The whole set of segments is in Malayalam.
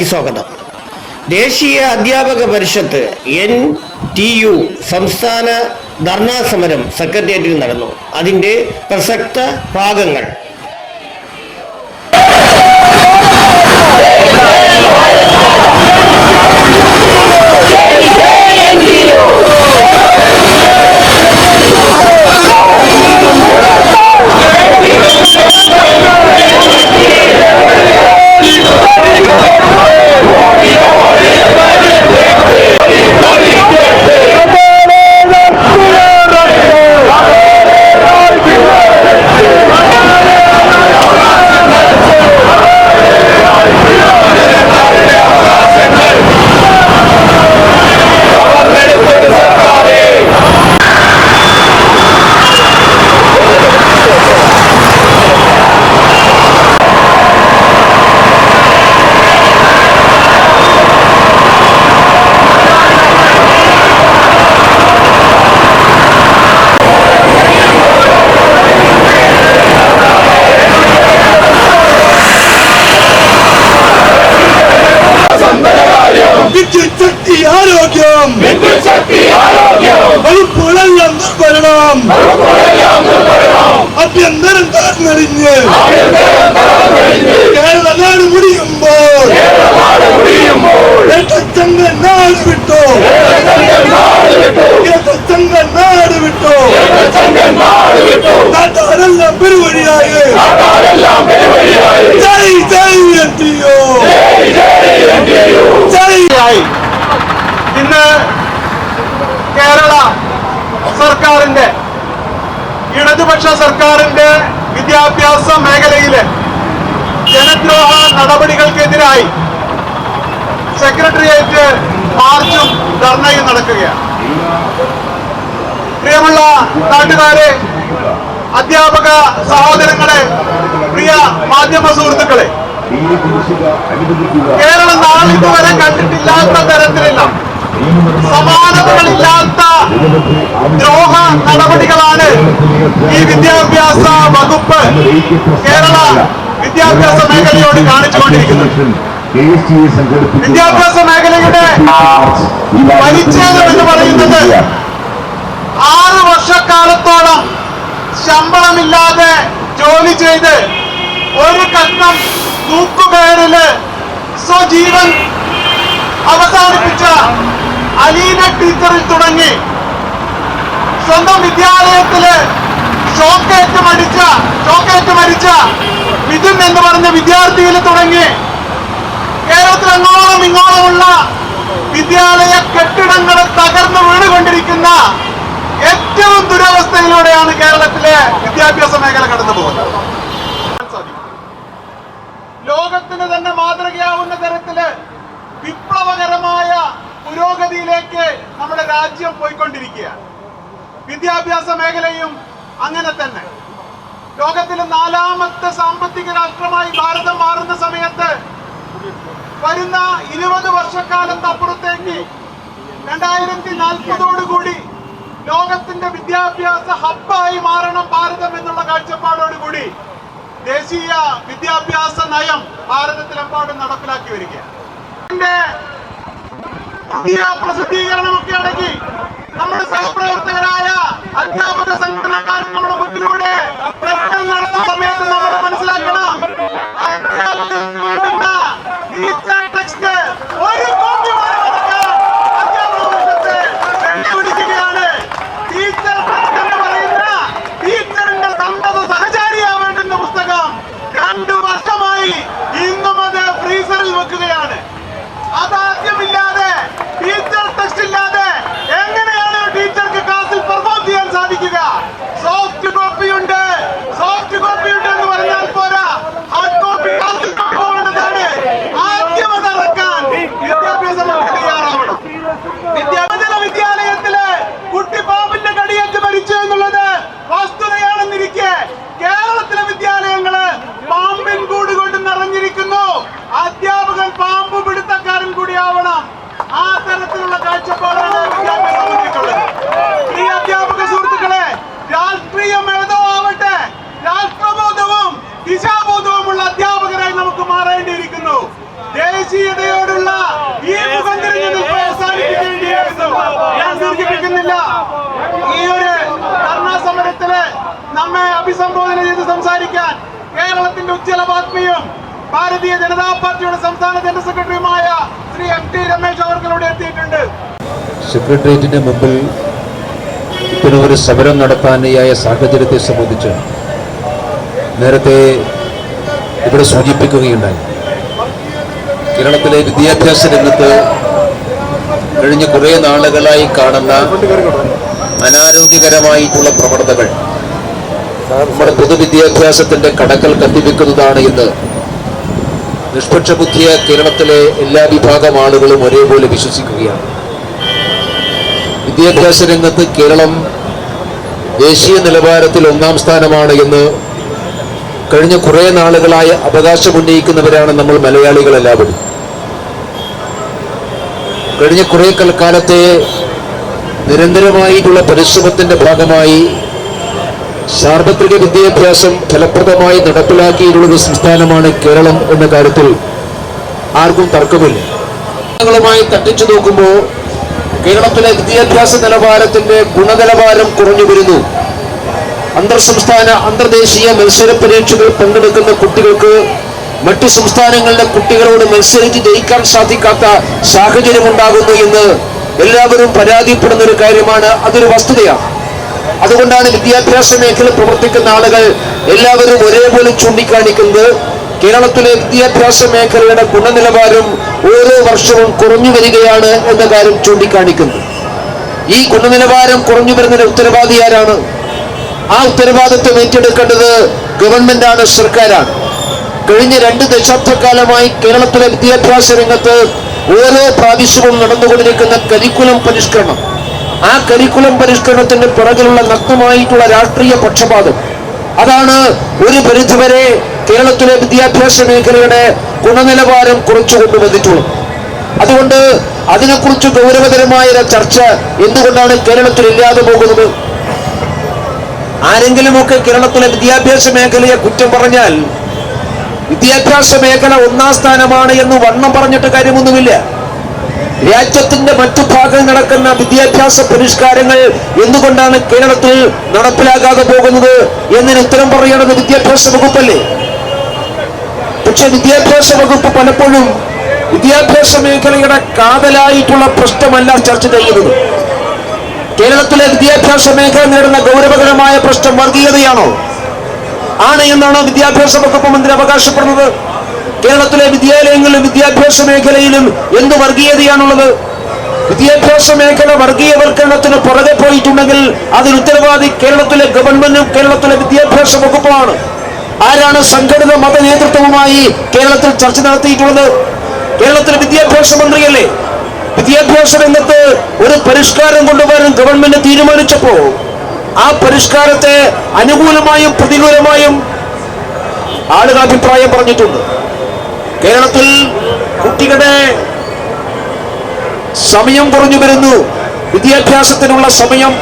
വാർത്തയിലേക്ക് സ്വാഗതം. ദേശീയ അധ്യാപക പരിഷത്ത് എൻ ടി യു സംസ്ഥാന ധർണാ സമരം സെക്രട്ടേറിയറ്റിൽ നടന്നു. അതിന്റെ പ്രസക്ത ഭാഗങ്ങൾ. ദുർഭരണം അഭ്യന്തരം തകർന്നടിഞ്ഞ്. കേരള നാട് മുടിയുമ്പോൾ. ഏട്ടച്ചങ്ക നാട് വിട്ടോ ഏട്ടച്ചങ്ക നാട് വിട്ടോ നാട്ടാരെല്ലാം പെരുവഴിയായി ജയ് ജയ് എൻ ടി ഒ ജയ് ഇന്ന് കേരള സർക്കാരിന്റെ ഇടതുപക്ഷ സർക്കാരിന്റെ വിദ്യാഭ്യാസ മേഖലയിലെ ജനദ്രോഹ നടപടികൾക്കെതിരായി സെക്രട്ടേറിയറ്റ് മാർച്ചും ധർണയും നടക്കുകയാണ്. പ്രിയമുള്ള നാട്ടുകാരെ അധ്യാപക സഹോദരങ്ങളെ പ്രിയ മാധ്യമ സുഹൃത്തുക്കളെ കേരളം നാളിതുവരെ കണ്ടിട്ടില്ലാത്ത തരത്തിലുള്ള സമാനതകളില്ലാത്ത ദ്രോഹ നടപടികളാണ് ഈ വിദ്യാഭ്യാസ വകുപ്പ് കേരള വിദ്യാഭ്യാസ മേഖലയോട് കാണിച്ചുകൊണ്ടിരിക്കുന്നത്. വിദ്യാഭ്യാസ മേഖലയുടെ പരിച്ഛേദം എന്ന് പറയുന്നത് ആറ് വർഷക്കാലത്തോളം ശമ്പളമില്ലാതെ ജോലി ചെയ്ത് ഒരു കഷ്ണം തൂക്കുകയറിൽ സ്വജീവൻ അവസാനിപ്പിച്ച അലീന ടീച്ചറിൽ തുടങ്ങി സ്വന്തം വിദ്യാലയത്തിൽ ഷോക്കേറ്റ് മരിച്ച ഷോക്കേറ്റ് മരിച്ച മിഥുൻ എന്ന് പറഞ്ഞ വിദ്യാർത്ഥിയിൽ തുടങ്ങി. കേരളത്തിൽ അങ്ങോളം ഇങ്ങോളമുള്ള വിദ്യാലയ കെട്ടിടങ്ങൾ തകർന്നു വീണുകൊണ്ടിരിക്കുന്ന ഏറ്റവും ദുരവസ്ഥയിലൂടെയാണ് കേരളത്തിലെ വിദ്യാഭ്യാസ മേഖല കടന്നു പോകുന്നത്. ലോകത്തിന് തന്നെ മാതൃകയാവുന്ന തരത്തിൽ വിപ്ലവകരമായ പുരോഗതിയിലേക്ക് നമ്മുടെ രാജ്യം പോയിക്കൊണ്ടിരിക്കുകയാണ്. വിദ്യാഭ്യാസ മേഖലയും അങ്ങനെ തന്നെ. ലോകത്തിലെ നാലാമത്തെ സാമ്പത്തിക രാഷ്ട്രമായി ഭാരതം മാറുന്ന സമയത്ത് വരുന്ന ഇരുപത് വർഷക്കാലത്ത് അപ്പുറത്തേക്ക് രണ്ടായിരത്തി നാൽപ്പതോടുകൂടി ലോകത്തിന്റെ വിദ്യാഭ്യാസ ഹബ്ബായി മാറണം ഭാരതം എന്നുള്ള കാഴ്ചപ്പാടോടുകൂടി ദേശീയ വിദ്യാഭ്യാസ നയം ഭാരതത്തിലെമ്പാടും നടപ്പിലാക്കി വരികയാണ്. പ്രസിദ്ധീകരണമൊക്കെ അടങ്ങി നമ്മുടെ സഹപ്രവർത്തകരായ അധ്യാപക സംഘടനക്കാർ നമ്മുടെ മുന്നിലൂടെ പ്രശ്നം നടത്തുന്ന സമയത്ത് നമ്മൾ മനസ്സിലാക്കണം. ഒരു കോപ്പി അഭിസംബോധന ചെയ്ത് സംസാരിക്കാൻ കേരളത്തിന്റെ ഉജ്ജ്വല ബാത്മിയും ഭാരതീയ ജനതാ പാർട്ടിയുടെ സംസ്ഥാന ജനറൽ സെക്രട്ടറിയുമായ ശ്രീ എം ടി രമേശ് അവർക്കിലൂടെ എത്തിയിട്ടുണ്ട്. സെക്രട്ടേറിയറ്റിന്റെ മുമ്പിൽ ഇത്തരം ഒരു സമരം നടത്താനായ സാഹചര്യത്തെ സംബന്ധിച്ച് നേരത്തെ ഇവിടെ സൂചിപ്പിക്കുകയുണ്ടായി. കേരളത്തിലെ വിദ്യാഭ്യാസ രംഗത്ത് കഴിഞ്ഞ കുറേ നാളുകളായി കാണുന്ന അനാരോഗ്യകരമായിട്ടുള്ള പ്രവണതകൾ നമ്മുടെ പൊതുവിദ്യാഭ്യാസത്തിന്റെ കടക്കൽ കത്തിവെക്കുന്നതാണ് എന്ന് നിഷ്പക്ഷ ബുദ്ധിയെ കേരളത്തിലെ എല്ലാ വിഭാഗം ആളുകളും ഒരേപോലെ വിശ്വസിക്കുകയാണ്. വിദ്യാഭ്യാസ രംഗത്ത് കേരളം ദേശീയ നിലവാരത്തിൽ ഒന്നാം സ്ഥാനമാണ് എന്ന് കഴിഞ്ഞ കുറേ നാളുകളായി അവകാശമുന്നയിക്കുന്നവരാണ് നമ്മൾ മലയാളികൾ എല്ലാവരും കഴിഞ്ഞ കുറേ കൽക്കാലത്തെ കാലത്തെ നിരന്തരമായിട്ടുള്ള പരിശ്രമത്തിന്റെ ഭാഗമായി സാർവത്രിക വിദ്യാഭ്യാസം ഫലപ്രദമായി നടപ്പിലാക്കിയിട്ടുള്ള സംസ്ഥാനമാണ് കേരളം എന്ന കാര്യത്തിൽ ആർക്കും തർക്കമില്ല. ങ്ങളുമായി തട്ടിച്ചു നോക്കുമ്പോൾ കേരളത്തിലെ വിദ്യാഭ്യാസ നിലവാരത്തിന്റെ ഗുണനിലവാരം കുറഞ്ഞു വരുന്നു. അന്തർ സംസ്ഥാന അന്തർദേശീയ മത്സര പരീക്ഷകൾ പങ്കെടുക്കുന്ന കുട്ടികൾക്ക് മറ്റു സംസ്ഥാനങ്ങളിലെ കുട്ടികളോട് മത്സരിച്ച് ജയിക്കാൻ സാധിക്കാത്ത സാഹചര്യം ഉണ്ടാകുന്നു എന്ന് എല്ലാവരും പരാതിപ്പെടുന്ന ഒരു കാര്യമാണ് അതൊരു വസ്തുതയാണ്. അതുകൊണ്ടാണ് വിദ്യാഭ്യാസ മേഖല പ്രവർത്തിക്കുന്ന ആളുകൾ എല്ലാവരും ഒരേപോലെ ചൂണ്ടിക്കാണിക്കുന്നത്. കേരളത്തിലെ വിദ്യാഭ്യാസ മേഖലയുടെ ഗുണനിലവാരം ഓരോ വർഷവും കുറഞ്ഞു വരികയാണ് എന്ന കാര്യം ചൂണ്ടിക്കാണിക്കുന്നു. ഈ ഗുണനിലവാരം കുറഞ്ഞു വരുന്നതിന് ഉത്തരവാദി ആരാണ്? ആ ഉത്തരവാദിത്വം ഏറ്റെടുക്കേണ്ടത് ഗവൺമെന്റാണ് സർക്കാരാണ്. കഴിഞ്ഞ രണ്ട് ദശാബ്ദക്കാലമായി കേരളത്തിലെ വിദ്യാഭ്യാസ രംഗത്ത് ഓരോ പ്രാവശ്യവും നടന്നുകൊണ്ടിരിക്കുന്ന കരിക്കുലം പരിഷ്കരണം ആ കരിക്കുലം പരിഷ്കരണത്തിന്റെ പിറകിലുള്ള നഗ്നമായിട്ടുള്ള രാഷ്ട്രീയ പക്ഷപാതം. അതാണ് ഒരു പരിധിവരെ കേരളത്തിലെ വിദ്യാഭ്യാസ മേഖലയുടെ ഗുണനിലവാരം കുറച്ചു കൊണ്ടുവന്നിട്ടുള്ളത് അതുകൊണ്ട് അതിനെക്കുറിച്ച് ഗൗരവതരമായ ചർച്ച എന്തുകൊണ്ടാണ് കേരളത്തിൽ ഇല്ലാതെ പോകുന്നത്? ആരെങ്കിലുമൊക്കെ കേരളത്തിലെ വിദ്യാഭ്യാസ മേഖലയെ കുറ്റം പറഞ്ഞാൽ വിദ്യാഭ്യാസ മേഖല ഒന്നാം സ്ഥാനമാണ് എന്ന് വണ്ണം പറഞ്ഞിട്ട് കാര്യമൊന്നുമില്ല. രാജ്യത്തിന്റെ മറ്റു ഭാഗങ്ങൾ നടക്കുന്ന വിദ്യാഭ്യാസ പരിഷ്കാരങ്ങൾ എന്തുകൊണ്ടാണ് കേരളത്തിൽ നടപ്പിലാകാതെ പോകുന്നത് എന്നതിന് ഉത്തരം പറയേണ്ടത് വിദ്യാഭ്യാസ വകുപ്പല്ലേ? പക്ഷെ വിദ്യാഭ്യാസ വകുപ്പ് പലപ്പോഴും വിദ്യാഭ്യാസ മേഖലയുടെ കാതലായിട്ടുള്ള പ്രശ്നമല്ല ചർച്ച ചെയ്യുന്നത്. കേരളത്തിലെ വിദ്യാഭ്യാസ മേഖല നേടുന്ന ഗൗരവകരമായ പ്രശ്നം വർഗീയതയാണോ? ആണ് എന്നാണ് വിദ്യാഭ്യാസ വകുപ്പ് മന്ത്രി അവകാശപ്പെടുന്നത്? കേരളത്തിലെ വിദ്യാലയങ്ങളിലും വിദ്യാഭ്യാസ മേഖലയിലും എന്ത് വർഗീയതയാണുള്ളത്? വിദ്യാഭ്യാസ മേഖല വർഗീയവൽക്കരണത്തിന് പുറകെ പോയിട്ടുണ്ടെങ്കിൽ അതിന് ഉത്തരവാദി കേരളത്തിലെ ഗവൺമെന്റും കേരളത്തിലെ വിദ്യാഭ്യാസ വകുപ്പുമാണ്. ആരാണ് സംഘടിത മത നേതൃത്വവുമായി കേരളത്തിൽ ചർച്ച നടത്തിയിട്ടുള്ളത്? കേരളത്തിലെ വിദ്യാഭ്യാസ മന്ത്രിയല്ലേ? വിദ്യാഭ്യാസ രംഗത്ത് ഒരു പരിഷ്കാരം കൊണ്ടുവരാൻ ഗവൺമെന്റ് തീരുമാനിച്ചപ്പോ ആ പരിഷ്കാരത്തെ അനുകൂലമായും പ്രതികൂലമായും ആളുകൾ അഭിപ്രായം പറഞ്ഞിട്ടുണ്ട്. കേരളത്തിൽ കുട്ടികളുടെ സമയം കുറഞ്ഞു വരുന്നു. വിദ്യാഭ്യാസത്തിനുള്ള സമയം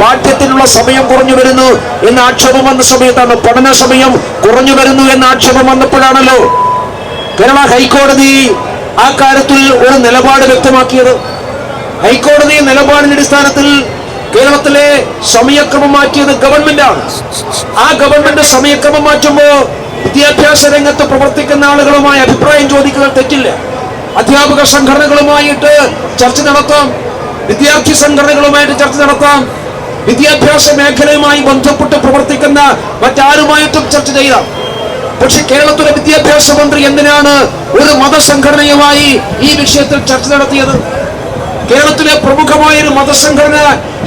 പാഠ്യത്തിനുള്ള സമയം കുറഞ്ഞു വരുന്നു എന്ന ആക്ഷേപം വന്ന സമയത്താണ് പഠന സമയം കുറഞ്ഞു വരുന്നു എന്ന ആക്ഷേപം വന്നപ്പോഴാണല്ലോ കേരള ഹൈക്കോടതി ആ കാര്യത്തിൽ ഒരു നിലപാട് വ്യക്തമാക്കിയത്. ഹൈക്കോടതി നിലപാടിന്റെ അടിസ്ഥാനത്തിൽ കേരളത്തിലെ സമയക്രമം മാറ്റിയത് ഗവൺമെന്റാണ്. ആ ഗവൺമെന്റ് സമയക്രമം മാറ്റുമ്പോ വിദ്യാഭ്യാസ രംഗത്ത് പ്രവർത്തിക്കുന്ന ആളുകളുമായി അഭിപ്രായം ചോദിക്കുന്നത് തെറ്റില്ല. അധ്യാപക സംഘടനകളുമായിട്ട് ചർച്ച നടത്താം. വിദ്യാർത്ഥി സംഘടനകളുമായിട്ട് ചർച്ച നടത്താം. വിദ്യാഭ്യാസ മേഖലയുമായി ബന്ധപ്പെട്ട് പ്രവർത്തിക്കുന്ന മറ്റാരുമായിട്ടും ചർച്ച ചെയ്യാം. പക്ഷെ കേരളത്തിലെ വിദ്യാഭ്യാസ മന്ത്രി എന്തിനാണ് ഒരു മതസംഘടനയുമായി ഈ വിഷയത്തിൽ ചർച്ച നടത്തിയത്? കേരളത്തിലെ പ്രമുഖമായ ഒരു മതസംഘടന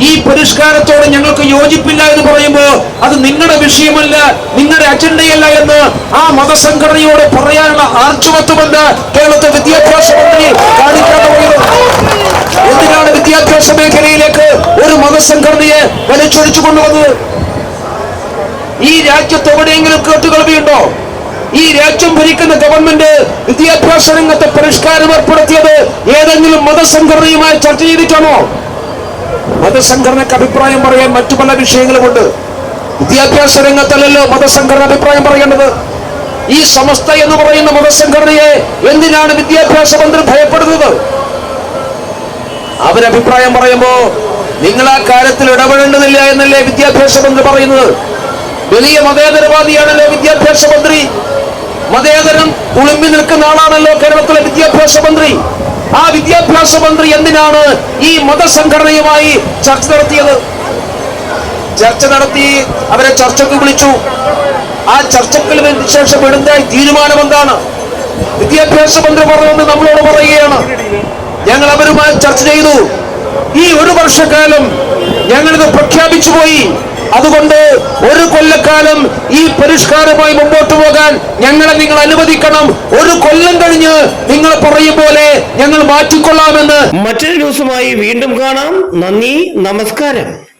ഈ പരിഷ്കാരത്തോട് ഞങ്ങൾക്ക് യോജിപ്പില്ല എന്ന് പറയുമ്പോൾ അത് നിങ്ങളുടെ വിഷയമല്ല നിങ്ങളുടെ അജണ്ടയല്ല എന്ന് ആ മതസംഘടനയോട് പറയാനുള്ള ആർജവത്വമെന്ന് കേരളത്തെ വിദ്യാഭ്യാസ മന്ത്രി എന്തിനാണ് വിദ്യാഭ്യാസ മേഖലയിലേക്ക് ഒരു മതസംഘടനയെ വലിച്ചൊഴിച്ചു കൊണ്ടുവന്നത് ഈ രാജ്യത്ത് എവിടെയെങ്കിലും കേട്ടുകേൾവിയുണ്ടോ ഈ രാജ്യം ഭരിക്കുന്ന ഗവൺമെന്റ് വിദ്യാഭ്യാസ രംഗത്തെ പരിഷ്കാരം ഏർപ്പെടുത്തിയത് ഏതെങ്കിലും മതസംഘടനയുമായി ചർച്ച ചെയ്തിട്ടാണോ? മതസംഘടനക്ക് അഭിപ്രായം പറയാൻ മറ്റു പല വിഷയങ്ങളുമുണ്ട്. വിദ്യാഭ്യാസ രംഗത്തല്ലല്ലോ മതസംഘടന അഭിപ്രായം പറയേണ്ടത്. ഈ സമസ്ത എന്ന് പറയുന്ന മതസംഘടനയെ എന്തിനാണ് വിദ്യാഭ്യാസ മന്ത്രി ഭയപ്പെടുന്നത്? അവരഭിപ്രായം പറയുമ്പോ നിങ്ങൾ ആ കാര്യത്തിൽ ഇടപെടേണ്ടതില്ല എന്നല്ലേ വിദ്യാഭ്യാസ മന്ത്രി പറയുന്നത്? വലിയ മതേതരവാദിയാണല്ലോ വിദ്യാഭ്യാസ മന്ത്രി. മതേതരം ഉളുമ്പി നിൽക്കുന്ന ആളാണല്ലോ കേരളത്തിലെ വിദ്യാഭ്യാസ മന്ത്രി. ആ വിദ്യാഭ്യാസ മന്ത്രി എന്തിനാണ് ഈ മതസംഘടനയുമായി ചർച്ച നടത്തിയത്? ചർച്ച നടത്തി അവരെ ചർച്ചയ്ക്ക് വിളിച്ചു. ആ ചർച്ചയ്ക്ക് ശേഷം എടുത്തായി തീരുമാനം എന്താണ്? വിദ്യാഭ്യാസ മന്ത്രി പറഞ്ഞുകൊണ്ട് നമ്മളോട് പറയുകയാണ്. ഞങ്ങൾ അവരുമായി ചർച്ച ചെയ്തു. ഈ ഒരു വർഷക്കാലം ഞങ്ങളിത് പ്രഖ്യാപിച്ചു പോയി. അതുകൊണ്ട് ഒരു കൊല്ലക്കാലം ഈ പരിഷ്കാരമായി മുമ്പോട്ട് പോകാൻ ഞങ്ങളെ നിങ്ങൾ അനുവദിക്കണം. ഒരു കൊല്ലം കഴിഞ്ഞ് നിങ്ങൾ പറയും പോലെ ഞങ്ങൾ മാറ്റിക്കൊള്ളാമെന്ന്. മറ്റൊരു ദിവസമായി വീണ്ടും കാണാം. നന്ദി നമസ്കാരം.